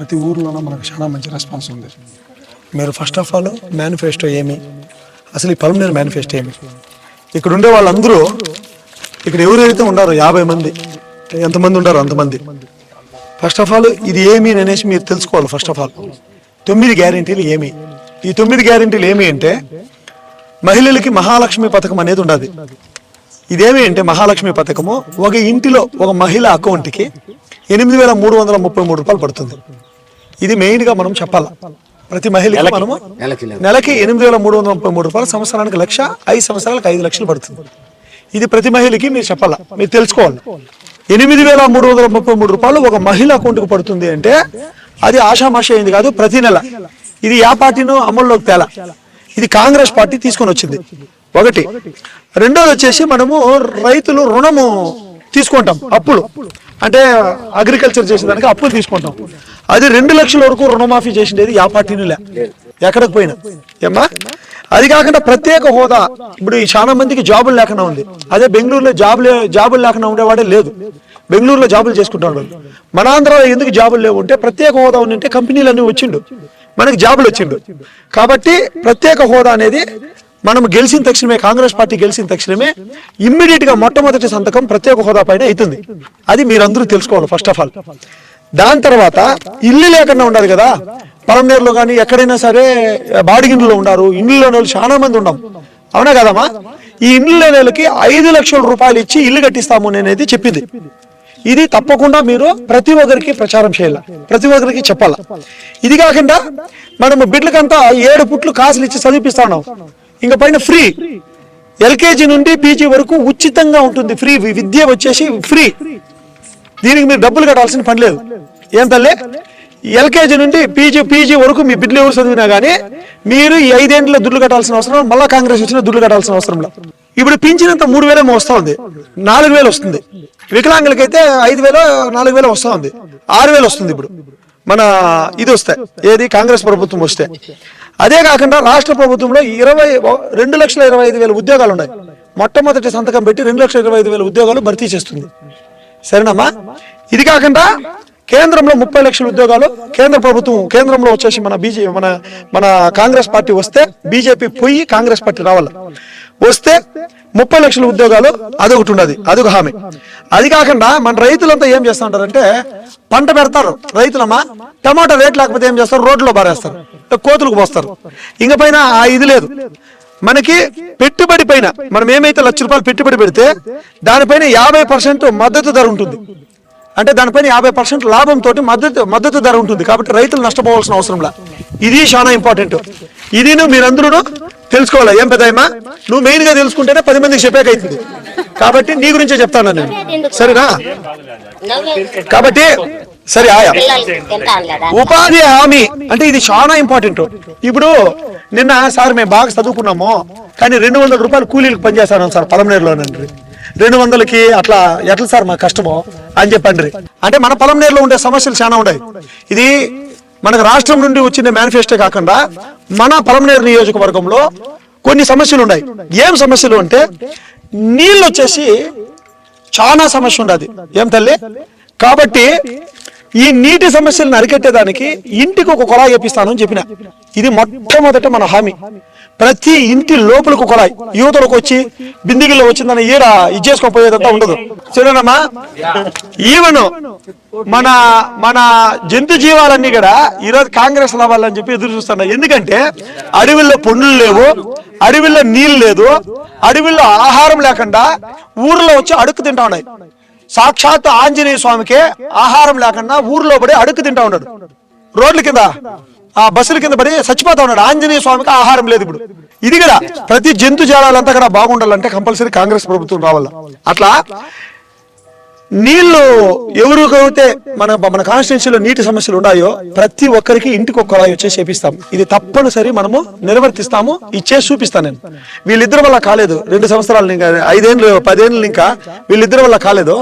ప్రతి ఊర్లోనూ మనకు చాలా మంచి రెస్పాన్స్ ఉంది. మీరు ఫస్ట్ ఆఫ్ ఆల్ మేనిఫెస్టో ఏమి? అసలు ఈ పల్మనేర్ మేనిఫెస్టో ఏమి? ఇక్కడ ఉండే వాళ్ళందరూ ఇక్కడ ఎవరైతే ఉన్నారో యాభై మంది ఎంతమంది ఉండారో అంతమంది. ఫస్ట్ ఆఫ్ ఆల్ ఇది ఏమి అనేసి మీరు తెలుసుకోవాలి ఫస్ట్ ఆఫ్ ఆల్ తొమ్మిది గ్యారెంటీలు ఏమి? ఈ తొమ్మిది గ్యారెంటీలు ఏమి అంటే మహిళలకి మహాలక్ష్మి పథకం అనేది ఉండదు. ఇదేమి అంటే మహాలక్ష్మి పథకము? ఒక ఇంటిలో ఒక మహిళ అకౌంట్కి ఎనిమిది వేల మూడు వందల ముప్పై మూడు రూపాయలు పడుతుంది. ఇది మెయిన్గా మనం చెప్పాలా. ప్రతి మహిళకి మనము నెలకి నెల. నెలకి ఎనిమిది వేల మూడు వందల ముప్పై మూడు రూపాయలు సంవత్సరానికి లక్ష ఐదు సంవత్సరాలకు ఐదు లక్షలు పడుతుంది. ఇది ప్రతి మహిళకి మీరు చెప్పాలా. మీరు తెలుసుకోవాలి. ఎనిమిది వేల మూడు వందల ముప్పై మూడు రూపాయలు ఒక మహిళ అకౌంట్కి పడుతుంది అంటే అది ఆషామాష అయింది కాదు ప్రతి నెల. ఇది యా పార్టీనో అమల్లోకి తేలా. ఇది కాంగ్రెస్ పార్టీ తీసుకొని వచ్చింది. ఒకటి. రెండోది వచ్చేసి మనము రైతులు రుణము తీసుకుంటాం అప్పులు. అంటే అగ్రికల్చర్ చేసేదానికి అప్పులు తీసుకుంటాం. అది రెండు లక్షల వరకు రుణమాఫీ చేసిండేది యా పార్టీనులే. ఎక్కడికి పోయినా. ఏమ్మా? అది కాకుండా ప్రత్యేక హోదా. ఇప్పుడు చాలా మందికి జాబులు లేకుండా ఉంది. అదే బెంగళూరులో జాబులు జాబులు లేకుండా ఉండేవాడే లేదు. బెంగళూరులో జాబులు చేసుకుంటాడు వాళ్ళు. మన ఆంధ్రాలో ఎందుకు జాబులు లేవు అంటే ప్రత్యేక హోదా ఉంటే కంపెనీలు అన్నీ వచ్చిండు. మనకి జాబులు వచ్చిండు. కాబట్టి ప్రత్యేక హోదా అనేది మనం గెలిచిన తక్షణమే కాంగ్రెస్ పార్టీ గెలిచిన తక్షణమే ఇమ్మీడియట్గా మొట్టమొదటి సంతకం ప్రత్యేక హోదా పైన అవుతుంది. అది మీరందరూ తెలుసుకోవాలి ఫస్ట్ ఆఫ్ ఆల్ దాని తర్వాత ఇల్లు లేకుండా ఉండదు కదా. పలంనేరులో కానీ ఎక్కడైనా సరే బాడిగిండ్లో ఉన్నారు ఇండ్లలో వాళ్ళు చాలా మంది ఉన్నాం. అవునా కదమ్మా? ఈ ఇండ్లు లేని వాళ్ళకి ఐదు లక్షల రూపాయలు ఇచ్చి ఇల్లు కట్టిస్తాము అనేది చెప్పింది. ఇది తప్పకుండా మీరు ప్రతి ఒక్కరికి ప్రచారం చేయాలి. ప్రతి ఒక్కరికి చెప్పాలా. ఇది కాకుండా మనము బిడ్డలకంతా ఏడు పుట్లు కాసులు ఇచ్చి చదివిపిస్తా ఉన్నాం. ఇంకా పైన ఫ్రీ. ఎల్కేజీ నుండి పీజీ వరకు ఉచితంగా ఉంటుంది ఫ్రీ. విద్య వచ్చేసి ఫ్రీ. దీనికి మీరు డబ్బులు కట్టాల్సిన పని లేదు. ఏం తల్లి ఎల్కేజీ నుండి పీజీ పీజీ వరకు మీ బిడ్డలు ఎవరు చదివినా కానీ మీరు ఈ ఐదేంట్లో దుడ్లు కట్టాల్సిన అవసరం మళ్ళా కాంగ్రెస్ వచ్చిన దుడ్లు కట్టాల్సిన అవసరం లేదు. ఇప్పుడు పింఛనంత మూడు వేలేమో వస్తూ ఉంది. నాలుగు వేలు వస్తుంది. వికలాంగులకైతే ఐదు వేలు నాలుగు వేలు వస్తూ ఉంది. ఆరు వేలు వస్తుంది ఇప్పుడు. మన ఇది వస్తే ఏది? కాంగ్రెస్ ప్రభుత్వం వస్తే. అదే కాకుండా రాష్ట్ర ప్రభుత్వంలో ఇరవై రెండు లక్షల ఇరవై ఐదు వేల ఉద్యోగాలు ఉన్నాయి. మొట్టమొదటి సంతకం పెట్టి రెండు లక్షల ఇరవై ఐదు వేల ఉద్యోగాలు భర్తీ చేస్తుంది. సరేనమ్మా? ఇది కాకుండా కేంద్రంలో ముప్పై లక్షల ఉద్యోగాలు కేంద్ర ప్రభుత్వం కేంద్రంలో వచ్చేసి మన బీజే మన మన కాంగ్రెస్ పార్టీ వస్తే బీజేపీ పోయి కాంగ్రెస్ పార్టీ రావాలి. వస్తే ముప్పై లక్షల ఉద్యోగాలు అదొకటి ఉండదు అదొక హామీ. అది కాకుండా మన రైతులంతా ఏం చేస్తుంటారంటే పంట పెడతారు. రైతులమ్మా టమాటా రేట్ లేకపోతే ఏం చేస్తారు? రోడ్లో బారేస్తారు కోతులకు పోస్తారు. ఇంక పైన ఆ ఇది లేదు. మనకి పెట్టుబడి పైన మనం ఏమైతే లక్ష రూపాయలు పెట్టుబడి పెడితే దానిపైన యాభై పర్సెంట్ మద్దతు ధర ఉంటుంది. అంటే దానిపైన యాభై పర్సెంట్ లాభంతో మద్దతు మద్దతు ధర ఉంటుంది. కాబట్టి రైతులు నష్టపోవాల్సిన అవసరంలా ఇది చాలా ఇంపార్టెంట్. ఇదిను మీరందరూ తెలుసుకోవాలి? ఏం పెద్దమ్మా నువ్వు మెయిన్గా తెలుసుకుంటేనే పది మందికి చెప్పాకైతుంది కాబట్టి నీ గురించే చెప్తాను నేను. సరేనా? కాబట్టి సరే ఆయా. ఉపాధి హామీ అంటే ఇది చాలా ఇంపార్టెంట్ ఇప్పుడు నిన్న సార్ మేము బాగా చదువుకున్నాము కానీ రెండు వందల రూపాయలు కూలీలకు పనిచేస్తాను సార్ పలమనేరులోనండి రెండు వందలకి అట్లా ఎట్లా సార్ మా కష్టమో అని చెప్పండి అంటే మన పొలం నేరులో ఉండే సమస్యలు చాలా ఉన్నాయి. ఇది మనకు రాష్ట్రం నుండి వచ్చిన మేనిఫెస్టో కాకుండా మన పలమనేరు నియోజకవర్గంలో కొన్ని సమస్యలు ఉన్నాయి. ఏం సమస్యలు అంటే నీళ్ళు వచ్చేసి చాలా సమస్య ఉండదు. ఏం తల్లి? కాబట్టి ఈ నీటి సమస్యలను అరికట్టేదానికి ఇంటికి ఒక కొలా వేపిస్తాను అని చెప్పిన. ఇది మొట్టమొదట మన హామీ. ప్రతి ఇంటి లోపలకు కొలాయి యువతలకు వచ్చి బిందిగిల్లో వచ్చిందని ఈడ ఇది చేసుకొని పోయేదంతా ఉండదు. చూడనమ్మా ఈవెన్ మన మన జంతు జీవాలన్నీ కూడా ఈరోజు కాంగ్రెస్ రావాలని చెప్పి ఎదురు చూస్తున్నాయి. ఎందుకంటే అడవిలో పండ్లు లేవు అడవిలో నీళ్ళు లేదు అడవిలో ఆహారం లేకుండా ఊర్లో వచ్చి అడుక్కు తింటా ఉన్నాయి. సాక్షాత్ ఆంజనేయ స్వామికే ఆహారం లేకుండా ఊర్లో పడి అడుక్కు తింటా ఉన్నాడు. రోడ్ల కింద ఆ బస్సుల కింద పడి చచ్చిపోతా ఉన్నాడు. ఆంజనేయ స్వామికి ఆహారం లేదు ఇప్పుడు. ఇది కూడా ప్రతి జంతు జాలాలంతా కూడా బాగుండాలంటే కంపల్సరీ కాంగ్రెస్ ప్రభుత్వం రావాల. అట్లా నీళ్ళు ఎవరికైతే మన మన కాన్స్టిట్యున్సీలో నీటి సమస్యలు ఉన్నాయో ప్రతి ఒక్కరికి ఇంటికి ఒక్క కుళాయి వచ్చేసి చేపిస్తాం. ఇది తప్పనిసరి మనము నిర్వర్తిస్తాము. ఇచ్చేసి చూపిస్తాను నేను. వీళ్ళిద్దరి వల్ల కాలేదు. రెండు సంవత్సరాలు ఇంకా ఐదేళ్ళు పదేళ్ళు ఇంకా వీళ్ళిద్దరి వల్ల కాలేదు.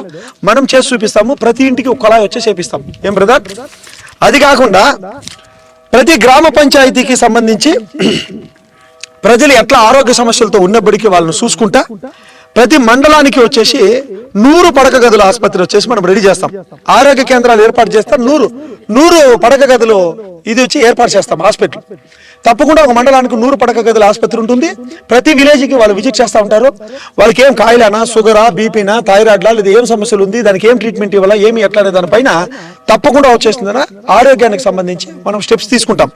మనం చేసి చూపిస్తాము. ప్రతి ఇంటికి ఒక కుళాయి వచ్చేసి చేపిస్తాం. ఏం బ్రదర్ అది కాకుండా ప్రతి గ్రామ పంచాయతీకి సంబంధించి ప్రజలు ఎట్లా ఆరోగ్య సమస్యలతో ఉన్నప్పటికీ వాళ్ళని చూసుకుంటా ప్రతి మండలానికి వచ్చేసి నూరు పడక గదుల ఆసుపత్రి వచ్చేసి మనం రెడీ చేస్తాం. ఆరోగ్య కేంద్రాలు ఏర్పాటు చేస్తాం. నూరు నూరు పడక గదులు ఇది వచ్చి ఏర్పాటు చేస్తాం హాస్పిటల్. తప్పకుండా ఒక మండలానికి నూరు పడక గదుల ఆసుపత్రి ఉంటుంది. ప్రతి విలేజ్కి వాళ్ళు విజిట్ చేస్తూ ఉంటారు. వాళ్ళకి ఏం కాయలనా షుగరా బీపీనా థైరాయిడ్లా లేదా ఏం సమస్యలు ఉంది దానికి ఏం ట్రీట్మెంట్ ఇవ్వాలా ఏమి ఎట్లా అనే దానిపైన తప్పకుండా వచ్చేస్తుందన్న ఆరోగ్యానికి సంబంధించి మనం స్టెప్స్ తీసుకుంటాం.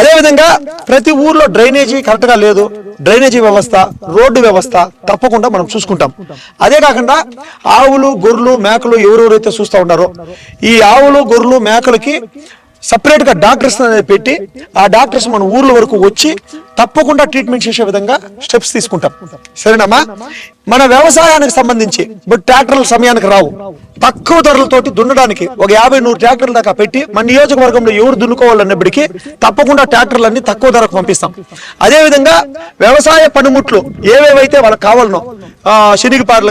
అదేవిధంగా ప్రతి ఊర్లో డ్రైనేజీ కరెక్ట్గా లేదు. డ్రైనేజీ వ్యవస్థ రోడ్డు వ్యవస్థ తప్పకుండా మనం చూసుకుంటాం. అదే కాకుండా ఆవులు గొర్రెలు మేకలు ఎవరెవరైతే చూస్తూ ఉన్నారో ఈ ఆవులు గొర్రెలు మేకలకి సపరేట్గా డాక్టర్స్ అనేది పెట్టి ఆ డాక్టర్స్ మన ఊర్ల వరకు వచ్చి తప్పకుండా ట్రీట్మెంట్ చేసే విధంగా స్టెప్స్ తీసుకుంటాం. సరేనమ్మా? మన వ్యవసాయానికి సంబంధించి బట్ ట్రాక్టర్ల సమయానికి రావు. తక్కువ ధరలతోటి దున్నడానికి ఒక యాభై నూరు ట్రాక్టర్ల దాకా పెట్టి మన నియోజకవర్గంలో ఎవరు దున్నుకోవాలన్నప్పటికీ తప్పకుండా ట్రాక్టర్లన్నీ తక్కువ ధరకు పంపిస్తాం. అదేవిధంగా వ్యవసాయ పనిముట్లు ఏవేవైతే వాళ్ళకి కావాలనో ఆ,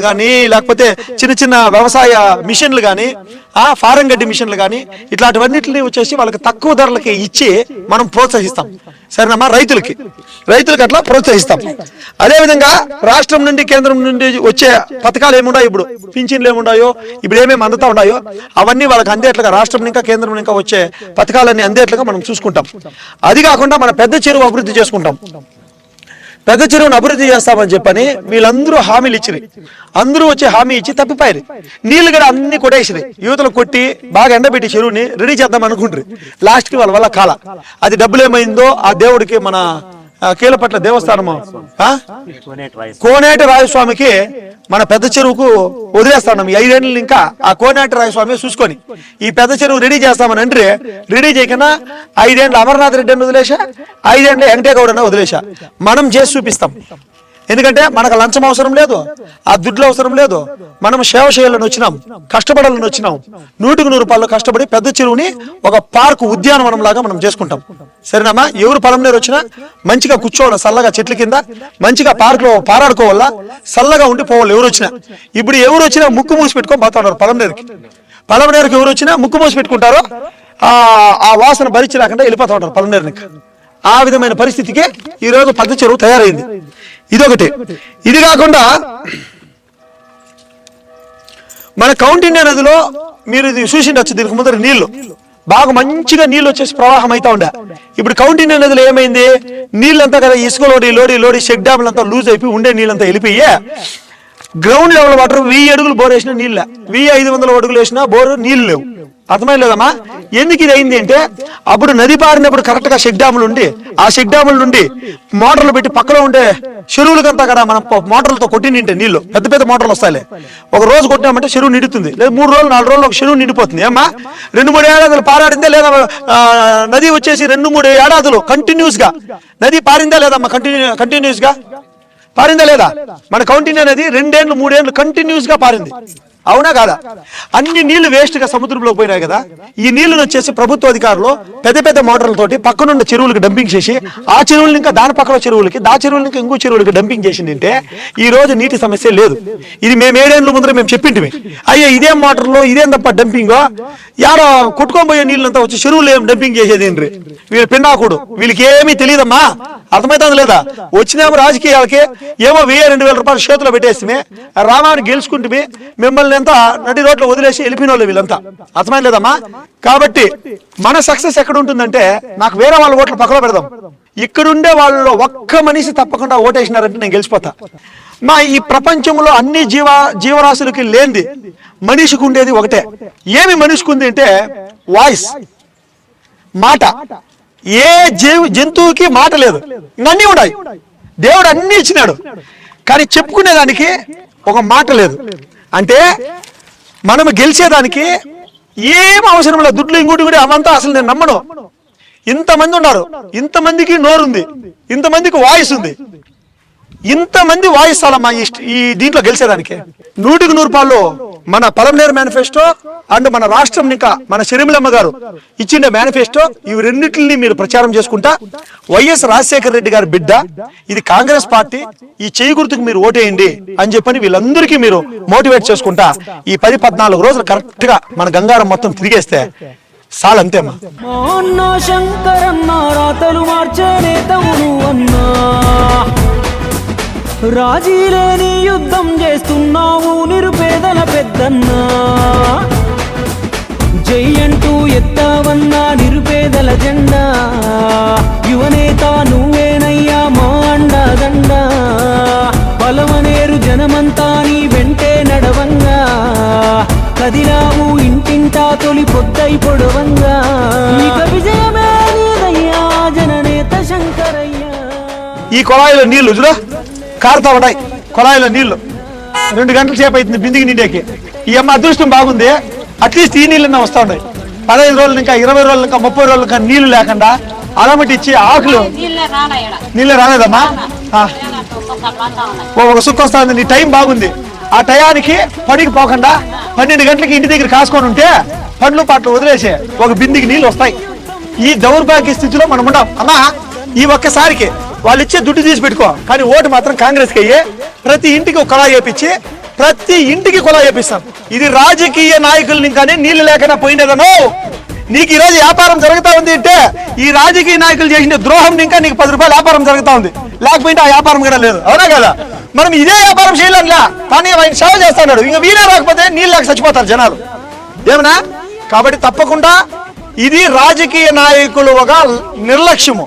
కానీ లేకపోతే చిన్న చిన్న వ్యవసాయ మిషన్లు కానీ ఆ ఫారం గడ్డి మిషన్లు కానీ ఇట్లాంటివన్నిటిని వచ్చేసి వాళ్ళకి తక్కువ ధరలకి ఇచ్చి మనం ప్రోత్సహిస్తాం. సరేనమ్మా రైతులకి. రైతులకి అట్లా ప్రోత్సహిస్తాం. అదేవిధంగా రాష్ట్రం నుండి కేంద్రం నుండి వచ్చే పథకాలు ఏముండవు ఇప్పుడు? పింఛన్లు ఏముండాయో ఇప్పుడు ఏమేమి అందుతా ఉన్నాయో అవన్నీ వాళ్ళకి అందేట్లుగా రాష్ట్రం ఇంకా కేంద్రం ఇంకా వచ్చే పథకాలన్నీ అందేట్లుగా మనం చూసుకుంటాం. అది కాకుండా మన పెద్ద చెరువు అభివృద్ధి చేసుకుంటాం. పెద్ద చెరువును అభివృద్ధి చేస్తామని చెప్పని వీళ్ళందరూ హామీలు ఇచ్చినాయి. అందరూ వచ్చి హామీ ఇచ్చి తప్పిపోయారు నీళ్ళు కూడా అన్ని కొట్టేసినాయి. యువతలు కొట్టి బాగా ఎండబెట్టి చెరువుని రెడీ చేద్దాం అనుకుంటారు లాస్ట్కి వాళ్ళ వల్ల కాల. అది డబ్బులు ఏమైందో ఆ దేవుడికి మన కీలపట్ల దేవస్థానము. ఆ? కోనేటి రాయస్వామికి మన పెద్ద చెరువుకు వదిలేస్తాం ఈ ఐదేళ్ళు ఇంకా ఆ కోనేటి రాయస్వామి చూసుకొని ఈ పెద్ద చెరువు రెడీ చేస్తామని అంటే రెడీ చేయకుండా ఐదేళ్ళు అమర్నాథ్ రెడ్డి అని వదిలేసా ఐదేళ్ళు వెంకటేగౌడ అని వదిలేసా మనం చేసి చూపిస్తాం. ఎందుకంటే మనకు లంచం అవసరం లేదు ఆ దుడ్లు అవసరం లేదు. మనం సేవ చేయాలని వచ్చినాం కష్టపడాలని వచ్చినాం. నూటికి నూరు రూపాయలు కష్టపడి పెద్ద చెరువుని ఒక పార్క్ ఉద్యానవనం లాగా మనం చేసుకుంటాం. సరేనమ్మా? ఎవరు పొలం నీరు వచ్చినా మంచిగా కూర్చోవాలి చల్లగా చెట్ల కింద? మంచిగా పార్కులో పారాడుకోవాలా? చల్లగా ఉండి పోవాలి ఎవరు వచ్చినా. ఇప్పుడు ఎవరు వచ్చినా ముక్కు మూసి పెట్టుకొని పోతా ఉన్నారు పొలం నీరుకి పొలం నీరుకి ఎవరు వచ్చినా ముక్కు మూసి పెట్టుకుంటారో ఆ వాసన భరించి రాకుండా వెళ్ళిపోతా ఉంటారు పొలం నీరునికి ఆ విధమైన పరిస్థితికి ఈ రోజు చెరువు తయారైంది. ఇదొకటి. ఇది కాకుండా మన కౌంటిన్య నదిలో మీరు ఇది చూసిండొచ్చు దీనికి ముందర నీళ్ళు. బాగా మంచిగా నీళ్ళు వచ్చేసి ప్రవాహం అవుతా ఉండే. ఇప్పుడు కౌంటిన్య నదిలో ఏమైంది? నీళ్ళంతా కదా ఇసుక లోడి లోడి లోడి చెక్ డ్యాములంతా లూజ్ అయిపోయి ఉండే నీళ్ళంతా వెళ్ళిపోయి గ్రౌండ్ లెవెల్ వాటర్ వెయ్యి అడుగులు బోర్ వేసిన నీళ్ళ. వెయ్యి ఐదు వందల అడుగులు వేసినా బోరు నీళ్ళు లేవు. అర్థమైంది లేదమ్మా ఎందుకు ఇది అయింది అంటే అప్పుడు నది పారినప్పుడు కరెక్ట్గా డ్యాములు ఉండి ఆ చెక్ డ్యాముల నుండి మోటార్లు పెట్టి పక్కలో ఉండే చెరువులకంతా కదా మనం మోటార్లతో కొట్టి నింటే నీళ్ళు. పెద్ద పెద్ద మోటార్లు వస్తాయి ఒక రోజు కొట్టినామంటే చెరువు నిండుతుంది. లేదు మూడు రోజులు నాలుగు రోజులు ఒక చెరువు నిండిపోతుంది. ఏమ్మా? రెండు మూడు ఏడాదులు పారాడిందే లేదా? నది వచ్చేసి రెండు మూడు ఏడాదులు కంటిన్యూస్గా. నది పారిందా లేదమ్మా కంటిన్యూ కంటిన్యూస్గా. పారిందా లేదా? మన కౌంటిన్యూ అనేది రెండేళ్ళు మూడేళ్ళు కంటిన్యూస్గా పారింది. అవునా కాదా? అన్ని నీళ్ళు వేస్ట్గా సముద్రంలోకి పోయినాయి కదా. ఈ నీళ్ళను వచ్చేసి ప్రభుత్వ అధికారులు పెద్ద పెద్ద మోటార్లతోటి పక్కనున్న చెరువులకు డంపింగ్ చేసి ఆ చెరువులు ఇంకా దాని పక్కన చెరువులకి దా చెరువులు ఇంకా ఇంకో చెరువులకి డంపింగ్ చేసిందంటే ఈ రోజు నీటి సమస్య లేదు. ఇది మేము ఏడేళ్ళ ముందర మేము చెప్పింటివి అయ్యా ఇదేం మోటార్లో ఇదేం తప్ప డంపింగ్? యాడ కొట్టుకొని పోయే నీళ్ళంతా వచ్చి చెరువులు ఏం డంపింగ్ చేసేది ఏంటి వీళ్ళ పిండాకుడు వీళ్ళకి ఏమీ తెలియదమ్మా అర్థమవుతుంది లేదా? వచ్చినాము రాజకీయాలకి ఏమో వెయ్యి రెండు వేల రూపాయలు చేతిలో పెట్టేసి రామాన్ని గెలుచుకుంటే మిమ్మల్ని అంతా నడి రోడ్లో వదిలేసి వెళ్ళిపోయిన వాళ్ళు వీళ్ళంతా. అర్థమైంది లేదమ్మా? కాబట్టి మన సక్సెస్ ఎక్కడ ఉంటుందంటే నాకు వేరే వాళ్ళ ఓట్లు పక్కన పెడదాం. ఇక్కడుండే వాళ్ళు ఒక్క మనిషి తప్పకుండా ఓటేసినారంటే నేను గెలిచిపోతా. మా ఈ ప్రపంచంలో అన్ని జీవ జీవరాశులకి లేనిది మనిషికి ఉండేది ఒకటే. ఏమి మనిషికి ఉంది అంటే వాయిస్. మాట. ఏ జీవి జంతువుకి మాట లేదు. అన్నీ ఉన్నాయి. దేవుడు అన్ని ఇచ్చినాడు. కానీ చెప్పుకునేదానికి ఒక మాట లేదు. అంటే మనం గెలిచేదానికి ఏం అవసరం లేదు. దుడ్లు ఇంకోటి కూడా అవంతా అసలు నేను నమ్మను. ఇంతమంది ఉన్నారు. ఇంతమందికి నోరుంది. ఇంతమందికి వాయిస్ ఉంది. ఇంతమంది వాయిస్ ఈ ఈ దీంట్లో గెలిచేదానికి? నూటికి నూరు పాల్లో మన పలంనేరు మేనిఫెస్టో అండ్ మన రాష్ట్రం ఇంకా మన షర్మిలమ్మ గారు ఇచ్చిన మేనిఫెస్టో ఇవి రెండింటిని మీరు ప్రచారం చేసుకుంటా. వైఎస్ రాజశేఖర రెడ్డి గారి బిడ్డ ఇది కాంగ్రెస్ పార్టీ ఈ చేయి గుర్తుకు మీరు ఓటేయండి అని చెప్పని వీళ్ళందరికీ మీరు మోటివేట్ చేసుకుంటా. ఈ పది పద్నాలుగు రోజులు కరెక్ట్గా మన గంగారం మొత్తం తిరిగేస్తే చాలంతేమ్మా మా శంకరన్న రాతలు మార్చే అన్నా. రాజీలేని యుద్ధం చేస్తున్నావు నిరుపేదల పెద్దన్నా. జై అంటూ ఎత్తావన్నా నిరుపేదల జెండా. యువనేత నువ్వేనయ్యా మా అండదండ బలమనేరు జనమంతా నీ వెంటే నడవంగా. కదిలావు ఇంటింటా తొలి పొద్దై పొడవంగా. విజయమే నీదయ్యా జననేత శంకరయ్య. ఈ కొలాయిలో నీళ్ళు చూడా. కారుతా ఉన్నాయి కుళాయిలో నీళ్ళు. రెండు గంటల సేపు అవుతుంది బిందికి నిండాకి. ఈ అమ్మ అదృష్టం బాగుంది. అట్లీస్ట్ ఈ నీళ్ళన్నా వస్తా ఉన్నాయి. పదహైదు రోజులు ఇంకా ఇరవై రోజులు ఇంకా ముప్పై రోజులు ఇంకా నీళ్ళు లేకుండా అలమటి ఇచ్చి ఆకులు నీళ్ళే రాలేదమ్మా? ఒక సుఖం వస్తుంది. నీ టైం బాగుంది. ఆ టయానికి పనికి పోకుండా పన్నెండు గంటలకి ఇంటి దగ్గర కాసుకొని ఉంటే పండ్లు పాటలు వదిలేసే ఒక బిందికి నీళ్ళు వస్తాయి. ఈ దౌర్భాగ్య స్థితిలో మనం ఉండం. అమ్మా ఈ ఒక్కసారికి వాళ్ళు ఇచ్చే దుడ్డు తీసి పెట్టుకో. కానీ ఓటు మాత్రం కాంగ్రెస్కి అయ్యే ప్రతి ఇంటికి ఒక కుళాయి ప్రతి ఇంటికి కుళాయి చేపిస్తాం ఇది రాజకీయ నాయకుల్ని కానీ నీళ్ళు లేకుండా పోయినదనో నీకు ఈ రోజు వ్యాపారం జరుగుతా ఉంది అంటే ఈ రాజకీయ నాయకులు చేసిన ద్రోహం ఇంకా నీకు పది రూపాయలు వ్యాపారం జరుగుతా ఉంది. లేకపోతే ఆ వ్యాపారం కూడా లేదు. అవునా కదా? మనం ఇదే వ్యాపారం చేయలేంలా కానీ ఆయన సేవ చేస్తున్నాడు ఇంకా వీరే రాకపోతే నీళ్ళు లేక చచ్చిపోతారు జనాలు. ఏమన్నా? కాబట్టి తప్పకుండా ఇది రాజకీయ నాయకులు ఒక నిర్లక్ష్యము.